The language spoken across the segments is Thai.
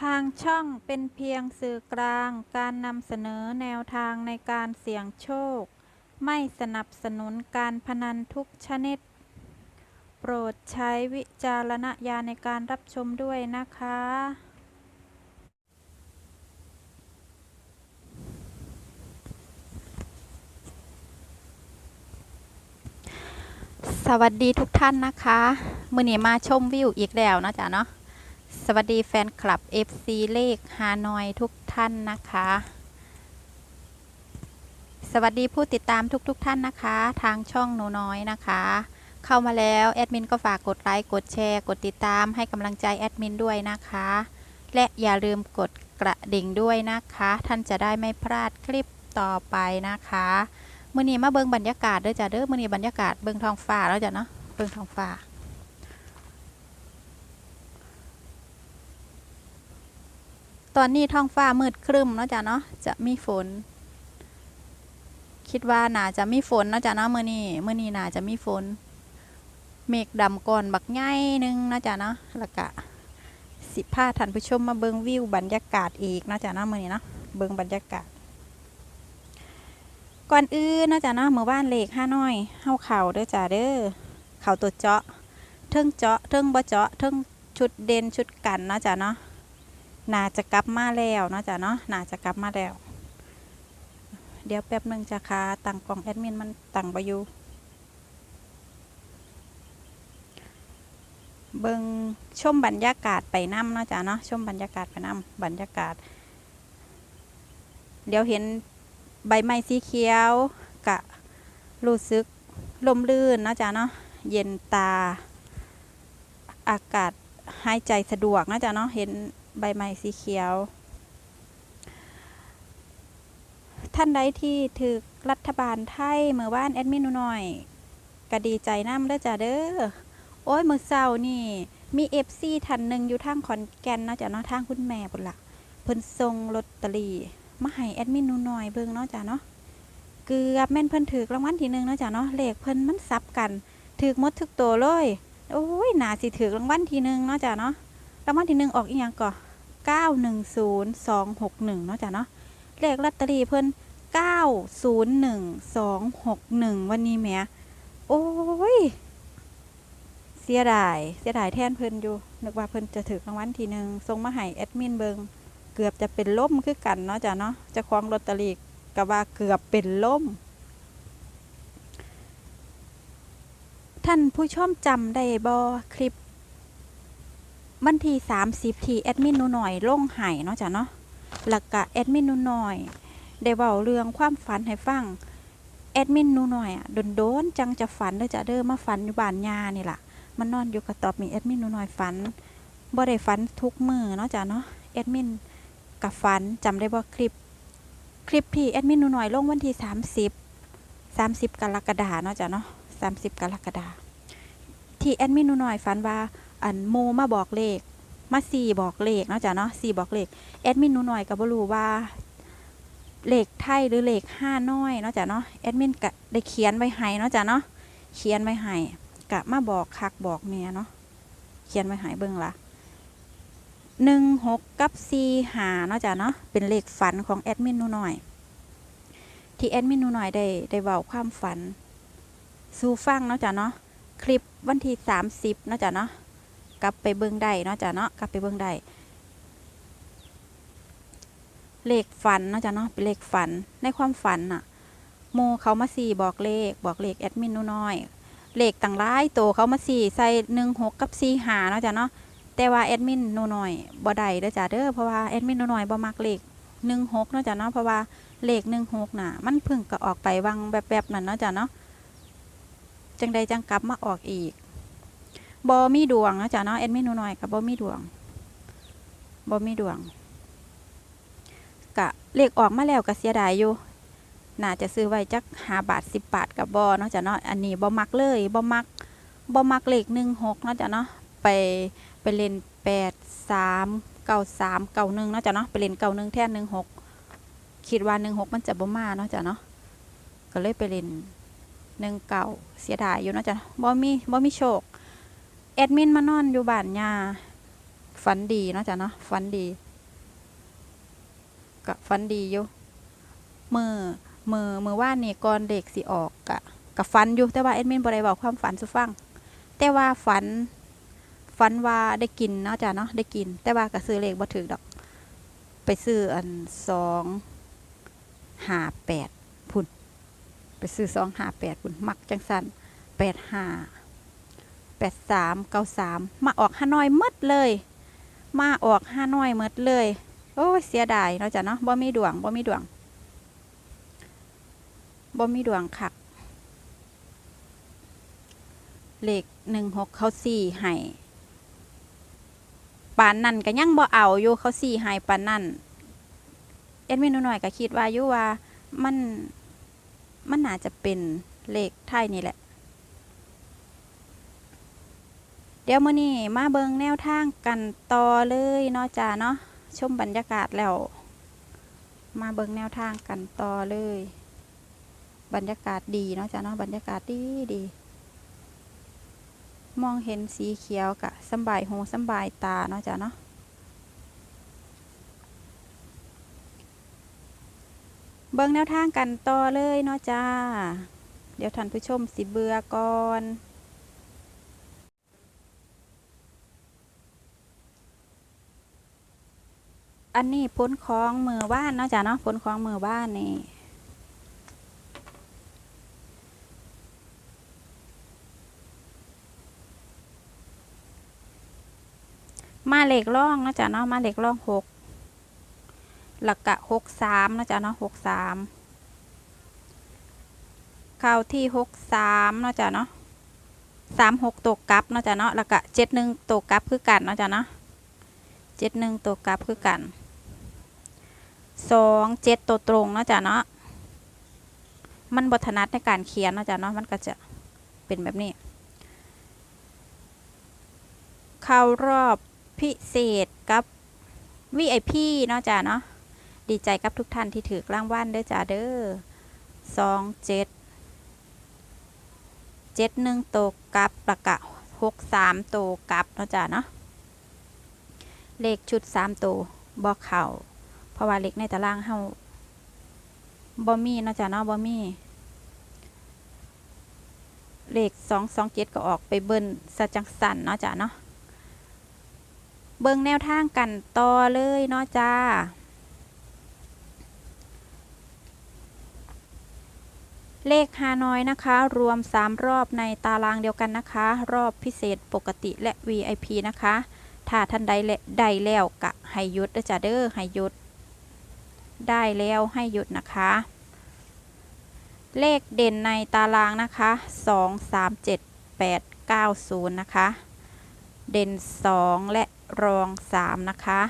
ทางช่องเป็นเพียงสื่อกลางการนำเสนอแนวทางในการเสี่ยงโชค ไม่สนับสนุนการพนันทุกชนิด โปรดใช้วิจารณญาณในการรับชมด้วยนะคะ สวัสดีทุกท่านนะคะ มือนี้มาชมวิวอีกแล้วนะจ๊ะเนาะ สวัสดีแฟนคลับ FC เลขฮานอยทุกท่านนะคะ สวัสดีผู้ติดตามทุกๆทท่านนะคะ ทางช่องหนูน้อยนะคะ เข้ามาแล้วแอดมินก็ฝากกดไลค์กดแชร์ กดติดตามให้กำลังใจแอดมินด้วยนะคะ และอย่าลืมกดกระดิ่งด้วยนะคะ ท่านจะได้ไม่พลาดคลิปต่อไปนะคะมื่อนี้มาเบิ่งบรรยากาศเด้อจ้ะเด้อมื่อนี้บรรยากาศเบิ่งท้องฟ้าแล้วจ้ะเนาะเบิ่งท้องฟ้า ตอนนี้ท้องฟ้ามืดครึ้มเนาะจ้ะเนาะจะมีฝน คิดว่าน่าจะมีฝนเนาะจ้ะเนาะมื้อนี้มื้อนี้น่าจะมีฝน เมฆดำก่อนบักใหญ่หนึงเนาะจ้ะเนาะแล้วก็สิพาท่านผู้ชมมาเบิ่งวิวบรรยากาศอีกเนาะจ้ะเนาะมื้อนี้เนาะเบิ่งบรรยากาศ ก่อนอื่นเนาะจ้ะเนาะเมื่อวานเลขห้าน้อยเฮาเข่าเด้อจ้ะเด้อเข่าตัวเจาะเทิงเจาะเทิงบ่เจาะเทิงชุดเด่นชุดกันเนาะจ้ะเนาะ น่าจะกลับมาแล้วเนาะจ้ะเนาะน่าจะกลับมาแล้ว เดี๋ยวแป๊บหนึ่งจะค่ะตั้งกล่องแอดมินมันตั้งไปอยู่เบิงชมบรรยากาศไปน้ำเนาะจ้ะเนาะชมบรรยากาศไปน้ำบรรยากาศ เดี๋ยวเห็นใบไม้สีเขียวกะรู้สึกลมลื่นเนาะจ้ะเนาะเย็นตา อากาศ หายใจสะดวกนาะจ้ะเนาะเห็นใบไม้สีเขียว ท่านใดที่ถือรัฐบาลไทยเมื่อว่านแอดมินหนูหน่อยก็ดีใจน้ำเด้อจ้าเด้อโอ้ยมือเศร้านี่ มีเอฟซีท่านหนึ่งอยู่ทางขอนแก่นเนาะจ้ะเนาะทางคุณแม่บุญละเพิ่นส่งลอตเตอรี่มาให้แอดมินหนูหน่อยเบิ่งเนาะจ้ะเนาะเกือบแม่นเพิ่นถือรางวัลที่หนึ่งเนาะจ้ะเนาะเลขเพิ่นมันซับกันถือมดทุกตัวเลย โอ้ยนาสิถือรางวัลทีหนึ่งเนาะจ้ะเนาะรางวัลทีหนึ่งออกอีกอย่างก่อเก้าหนึ่งศูนย์สองหกหนึ่งเนาะจ้ะเนาะเลขลอตเตอรี่เพิ่นเก้าศูนย์หนึ่งสองหกหนึ่งวันนี้แหม่โอ้ยเสียดายเสียดายแทนเพิ่นอยู่นึกว่าเพิ่นจะถือรางวัลทีหนึ่งส่งมาให้แอดมินเบิงเกือบจะเป็นล่มคือกันเนาะจ้ะเนาะจะคล้องลอตเตอรี่ก็ว่าเกือบเป็นล่ม ท่านผู้ชมจำได้บ่คลิปวันที่30 ที่แอดมินนูหน่อยลงไห้เนาะจ้ะเนาะแล้วก็แอดมินนูหน่อยได้เว้าเรื่องความฝันให้ฟังแอดมินนูหน่อยอะโดนๆจังจะฝันเด้อจ้ะเด้อมาฝันอยู่บ้านยานี่ล่ะมันนอนอยู่กับตอบมีแอดมินนูหน่อยฝันบ่ได้ฝันทุกมือเนาะจ้ะเนาะแอดมินกับฝันจำได้บ่คลิป คลิปที่แอดมินนูหน่อยลงวันที่ 30 30กรกฎาเนาะจ้ะเนาะ 30 กรกฎาที่แอดมินหนูหน่อยฝันว่าอันโมมาบอกเลข มาสี่บอกเลขเนาะจ้ะเนาะสี่บอกเลขแอดมินหนูหน่อยก็บ่รู้ว่าเลขไทยหรือเลขห้าน้อยเนาะจ้ะเนาะแอดมินก็ได้เขียนไว้ให้เนาะจ้ะเนาะเขียนไว้ให้กะมาบอกคักบอกเมียเนาะเขียนไว้ให้เบิ่งละหนึ่งหกกับสี่หาเนาะจ้ะเนาะเป็นเลขฝันของแอดมินหนูหน่อย ที่แอดมินหนูหน่อยได้ได้เว้าความฝัน สู่ฟังเนาะจ้ะเนาะคลิปวันที่สามสิบเนาะจ้ะเนาะกลับไปเบิ่งได้เนาะจ้ะเนาะกลับไปเบิ่งได้เลขฝันเนาะจ้ะเนาะเป็นเลขฝันในความฝันน่ะโมเขามาสี่บอกเลขบอกเลขแอดมินนูน้อยเลขต่างร้ายโตวเขามาสี่ใส่หนึ่งหกกับสี่หาเนาะจ้ะเนาะแต่ว่าแอดมินนูน้อยบ่ได้เด้อจ้ะเด้อเพราะว่าแอดมินนูน้อยบ่มักเลขหนึ่งหกเนาะจ้ะเนาะเพราะว่าเลขหนึ่งหกน่ะ มันพิ่งก็ออกไปวังแบบๆนั่นเนาะจ้ะเนาะ จังใดจังกลับมาออกอีกบอมีดวงนะจ้ะเนาะแอดมินหนูหน่อยกับบอมีดวงบอมีดวงกะเลขออกมาแล้วก็เสียดายอยู่น่าจะซื้อไว้จักหาบาทสิบบาทกับบอเนาะจ้ะเนาะอันนี้บอมักเลยบอมักบอมักเลขหนึ่งหกเนาะจ้ะเนาะไปไปเล่นแปดสามเก้าสามเก้าหนึ่งเนาะจ้ะเนาะไปเล่นเก้าหนึ่งแทนหนึ่งหกคิดว่าหนึ่งหกมันจะบ่มาเนาะจ้ะเนาะก็เลยไปเล่น หนึ่งเก่าเสียดายอยู่เนาะจ้ะบอมีบอมีโชคแอดมินมานอนอยู่บ้านยาฝันดีเนาะจ้ะเนาะฝันดีก็ฟันดีอยู่มือมือมือว่านนี่ก่อนเด็กสิออกกะกับฟันอยู่แต่ว่าแอดมินบ่ได้บอกความฝันสุฟังแต่ว่าฝันฝันว่าได้กินเนาะจ้ะเนาะได้กิน แต่ว่าก็ซื้อเลขบ่ถูกดอก ไปซื้ออันสองห้าแปด ซื้อสองห้าแปดพุ่นมักจังสันแปดห้าแปดสามเก้าสามมาออกฮานอยมดเลย มาออกฮานอยมดเลย โอ้เสียดายเนาจะเนาะบ่มีดวงบ่มีดวงบ่มีดวงคักเลขหนึ่งหกเขาสี่ให้ปานนั่นก็ยังบ่เอาอยู่เขาสี่ให้ปานนั่นเอ็ดมินหน่อยก็คิดว่าอยู่ว่ามัน มันน่าจะเป็นเลขไทยนี่แหละ เดี๋ยวมื้อนี้มาเบิงแนวทางกันต่อเลยเนาะจ้าเนาะชมบรรยากาศแล้ว มาเบิงแนวทางกันต่อเลย บรรยากาศดีเนาะจ้าเนาะบรรยากาศดีดีมองเห็นสีเขียวกะสบายหูสบายตาเนาะจ้ะเนาะ เบิ่งแนวทางกันต่อเลยเนาะจ้า เดี๋ยวท่านผู้ชมสิเบื่อก่อนอันนี้พ้นของมือบ้านเนาะจ้ะเนาะพ้นของมือบ้านนี่มาเหล็กล่องเนาะจ้ะเนาะมาเหล็กล่องหก หลักกะหกสามนาะจ้ะเนาะหกสามเข้าที่หกสามนาะจ้ะเนาะสามหกตัวกลับนาะจ้ะเนาะแล้วก็เจ็ดหนึ่งตัวกลับคือกันนาะจ้ะเนาะเจ็ดหนึ่งตัวกลับคือกันสองเจ็ดตัวตรงนาะจ้ะเนาะมันบทนัดในการเขียนนาะจ้ะเนาะมันก็จะเป็นแบบนี้ เข้ารอบพิเศษกับ VIP เนาะจ้าเนาะ ดีใจกับทุกท่านที่ถือรางวัลเด้อจ้าเด้อสองเจ็ดเจ็ดหนึ่งโตวกับประกะหกสามโตวกับเนาะจ้าเนาะเลขชุดสามโตวบอเข่าเพราะว่าเลขในตารางเฮาบอมีเนาะจ้าเนาะบอมีเลขสองสองเจ็ดก็ออกไปเบิ้ลสจังสันเนาะจ้าเนาะเบิ่งแนวทางกันต่อเลยเนาะจ้า เลขฮานอยนะคะ รวม 3 รอบในตารางเดียวกันนะคะ รอบพิเศษปกติและ VIP นะคะ ถ้าท่านใดและได้แล้วกะให้ยุดเด้อจ้าเด้อให้หยุด ได้แล้วให้หยุดนะคะ เลขเด่นในตารางนะคะ 2 3 7 8 9 0 นะคะ เด่น 2 และรอง 3 นะคะ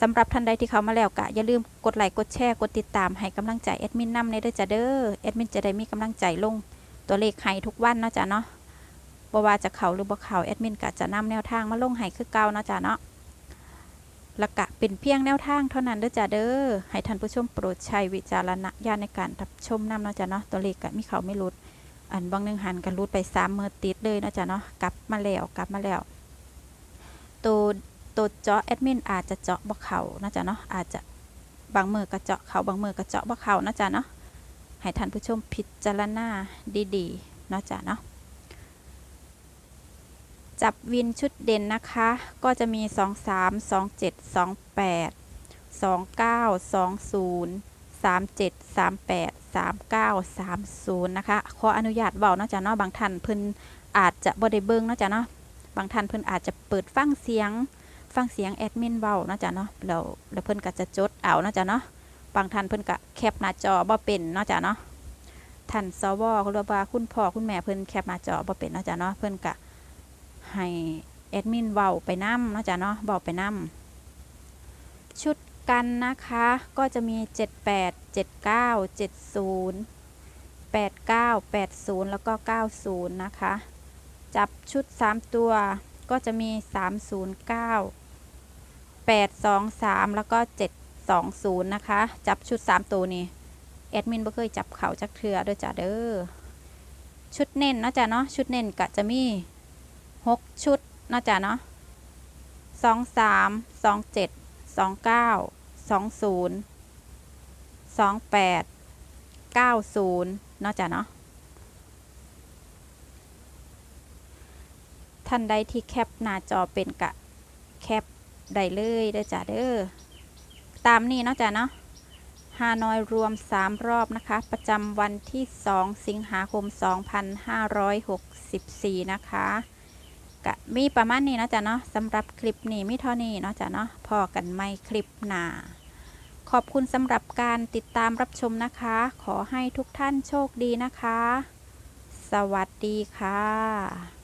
สำหรับท่านใดที่เขามาแล้วกะอย่าลืมกดไลค์กดแชร์กดติดตามให้กำลังใจแอดมินนำในเด้อจ้าเด้อแอดมินจะได้มีกำลังใจลงตัวเลขให้ทุกวันเนาะจ้ะเนาะบ่ว่าจะเขาหรือบ่เขาแอดมินก็จะนำแนวทางมาลงให้คือเก่าเนาะจ้ะเนาะละกะเป็นเพียงแนวทางเท่านั้นเด้อจ้าเด้อให้ท่านผู้ชมโปรดใช้วิจารณญาณในการรับชมนำเนาะจ้ะเนาะตัวเลขก็มีเขาไม่หลุดอันบางหนึงหันกันรุดไปสามมือติดเลยเนาะจ้ะเนาะกลับมาแล้วกลับมาแล้วตัว ตัวเจาะแอดมินอาจจะเจาะบ่เขานะจ๊ะเนาะอาจจะบางมือก็เจาะเขาบางมือก็เจาะบ่เขานะจ๊ะเนาะให้ท่านผู้ชมพิจารณาดีๆเนาะจ๊ะเนาะจับวินชุดเด่นนะคะ ก็จะมี 2 3 2 7 2 8 2 9 2 0 3 7 3 8 3 9 3 0 นะคะ ขออนุญาตเว้าเนาะจ๊ะเนาะบางท่านเพิ่นอาจจะบ่ได้เบิ่งเนาะจ๊ะเนาะบางท่านเพิ่นอาจจะเปิดฟังเสียง ฟังเสียงแอดมินเว้านะจ้ะเนาะแล้วแล้วเพิ่นก็จะจดเอานะจ้ะเนาะบางท่านเพิ่นก็แคปหน้าจอบ่เป็นนะจ้ะเนาะท่านสวหรือว่าคุณพ่อคุณแม่เพิ่นแคปหน้าจอบ่เป็นนะจ้ะเนาะเพิ่นก็ให้แอดมินเว้าไปนำเนะจ้ะเนาะเว้าไปนำชุดกันนะคะก็จะมี 78 79 70 89 80 แล้วก็ 90 นะคะ จับชุด 3 ตัวก็จะมี 309 823 แล้วก็ 720 นะคะ จับชุด 3 ตัวนี้แอดมินบ่เคยจับเขาจักเทือด้วยจ้ะเด้อชุดเน้นนาะจ้ะเนาะชุดเน้นก็จะมี 6 ชุดนาะจ้ะเนาะ23 27 29สองศูนย์สองแปดเก้าศูนย์เนาะจ้ะเนาะท่านใดที่แคปหน้าจอเป็นกะแคป ได้เลยเด้อจ้ะเด้อตามนี้เนาะจ้ะเนาะฮานอยรวม 3 รอบนะคะ ประจำวันที่ 2 สิงหาคม 2564 นะคะกะมีประมาณนี้เนาะจ้ะเนาะสำหรับคลิปนี้มีเท่านี้เนาะจ้ะเนาะพอกันไม่คลิปหนาขอบคุณสำหรับการติดตามรับชมนะคะ ขอให้ทุกท่านโชคดีนะคะ สวัสดีค่ะ